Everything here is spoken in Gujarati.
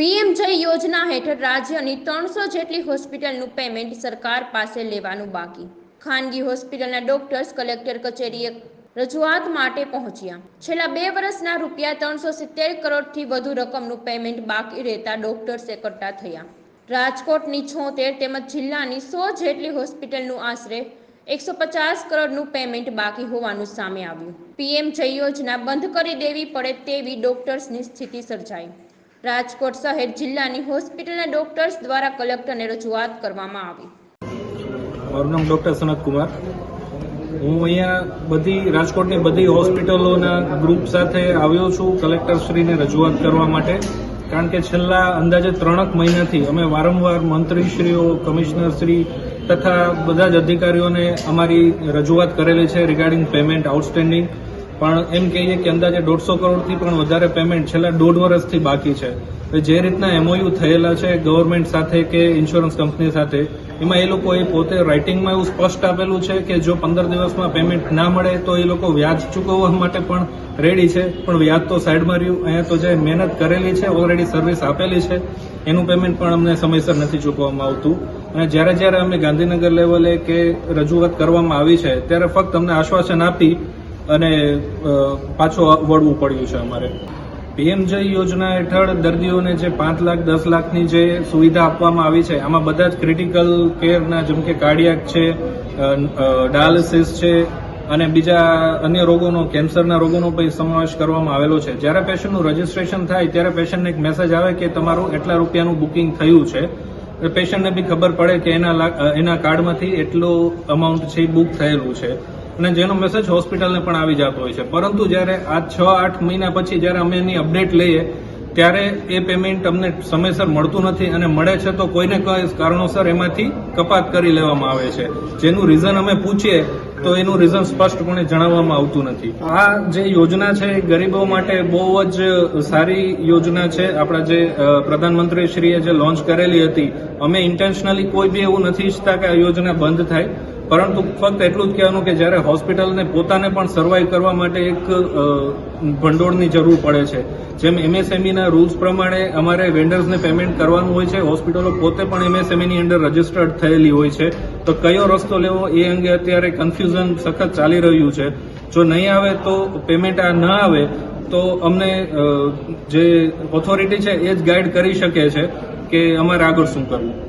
પીએમ જય યોજના હેઠળ રાજ્યની ત્રણસો જેટલી હોસ્પિટલનું પેમેન્ટ સરકાર પાસે લેવાનું બાકી. ખાનગી હોસ્પિટલના ડોક્ટર્સ કલેક્ટર કચેરીએ રજૂઆત માટે પહોંચ્યા. છેલ્લા બે વર્ષના રૂપિયા ત્રણસો સિત્તેર કરોડથી વધુ રકમનું પેમેન્ટ બાકી રહેતા ડોક્ટર્સ એકઠા થયા. રાજકોટની છોતેર તેમજ જિલ્લાની સો જેટલી હોસ્પિટલનું આશરે એકસો પચાસ કરોડનું પેમેન્ટ બાકી હોવાનું સામે આવ્યું. પીએમ જય યોજના બંધ કરી દેવી પડે તેવી ડોક્ટર્સની સ્થિતિ સર્જાઈ. રાજકોટ શહેર જિલ્લાની હોસ્પિટલના ડોક્ટર્સ દ્વારા કલેક્ટરને રજૂઆત કરવામાં આવી. મારું નામ ડૉક્ટર સનત કુમાર. હું અહીંયા બધી, રાજકોટની બધી હોસ્પિટલોના ગ્રુપ સાથે આવ્યો છું કલેક્ટરશ્રીને રજૂઆત કરવા માટે. કારણ કે છેલ્લા અંદાજે ત્રણક મહિનાથી અમે વારંવાર મંત્રીશ્રીઓ, કમિશનરશ્રી તથા બધા જ અધિકારીઓને અમારી રજૂઆત કરેલી છે રિગાર્ડિંગ પેમેન્ટ આઉટસ્ટેન્ડિંગ પણ એમ કહીએ કે અંદાજે દોઢસો કરોડથી પણ વધારે પેમેન્ટ છેલ્લા દોઢ વર્ષથી બાકી છે. જે રીતના એમઓયુ થયેલા છે ગવર્મેન્ટ સાથે કે ઇન્સ્યોરન્સ કંપની સાથે, એમાં એ લોકોએ પોતે રાઇટિંગમાં એવું સ્પષ્ટ આપેલું છે કે જો પંદર દિવસમાં પેમેન્ટ ના મળે તો એ લોકો વ્યાજ ચૂકવવા માટે પણ રેડી છે. પણ વ્યાજ તો સાઈડમાં રહ્યું. અહીંયા તો જે મહેનત કરેલી છે ઓલરેડી સર્વિસ આપેલી છે, એનું પેમેન્ટ પણ અમને સમયસર નથી ચૂકવવામાં આવતું. અને જ્યારે જ્યારે અમે ગાંધીનગર લેવલે કે રજૂઆત કરવામાં આવી છે, ત્યારે ફક્ત અમને આશ્વાસન આપી અને પાછું વળવું પડ્યું છે અમારે. પીએમ જય યોજના હેઠળ દર્દીઓને જે પાંચ લાખ, દસ લાખની જે સુવિધા આપવામાં આવી છે, આમાં બધા જ ક્રિટિકલ કેરના જેમ કે કાર્ડિયાક છે ડાયાલિસિસ છે, અને બીજા અન્ય રોગોનો, કેન્સરના રોગોનો પણ સમાવેશ કરવામાં આવેલો છે. જ્યારે પેશન્ટનું રજીસ્ટ્રેશન થાય, ત્યારે પેશન્ટને એક મેસેજ આવે કે તમારું એટલા રૂપિયાનું બુકિંગ થયું છે. પેશન્ટને બી ખબર પડે કે એના એના કાર્ડમાંથી એટલું અમાઉન્ટ છે બુક થયેલું છે. અને જેનો મેસેજ હોસ્પિટલને પણ આવી જતો હોય છે. પરંતુ જ્યારે આ છ, આઠ મહિના પછી જ્યારે અમે એની અપડેટ લઈએ, ત્યારે એ પેમેન્ટ અમને સમયસર મળતું નથી અને મળે છે તો કોઈને કોઈ કારણોસર એમાંથી કપાત કરી લેવામાં આવે છે. જેનું રીઝન અમે પૂછીએ, તો એનું રીઝન સ્પષ્ટપણે જણાવવામાં આવતું નથી. આ જે યોજના છે એ ગરીબો માટે બહુ જ સારી યોજના છે. આપણા જે પ્રધાનમંત્રી પ્રધાનમંત્રીશ્રીએ જે લોન્ચ કરેલી હતી, અમે ઇન્ટેન્શનલી કોઈ બી એવું નથી ઈચ્છતા કે આ યોજના બંધ થાય. પરંતુ ફક્ત એટલું જ કહેવાનું કે જ્યારે હોસ્પિટલને પોતાને પણ સર્વાઈવ કરવા માટે એક ભંડોળની જરૂર પડે છે. જેમ એમએસએમઈના રૂલ્સ પ્રમાણે અમારે વેન્ડર્સને પેમેન્ટ કરવાનું હોય છે. હોસ્પિટલો પોતે પણ એમએસએમઈની અંદર રજીસ્ટર્ડ થયેલી હોય છે. તો કયો રસ્તો લેવો એ અંગે અત્યારે કન્ફ્યુઝન સખત ચાલી રહ્યું છે. જો નહીં આવે તો પેમેન્ટ આ ન આવે, તો અમને જે ઓથોરિટી છે એ જ ગાઈડ કરી શકે છે કે અમારે આગળ શું કરવું.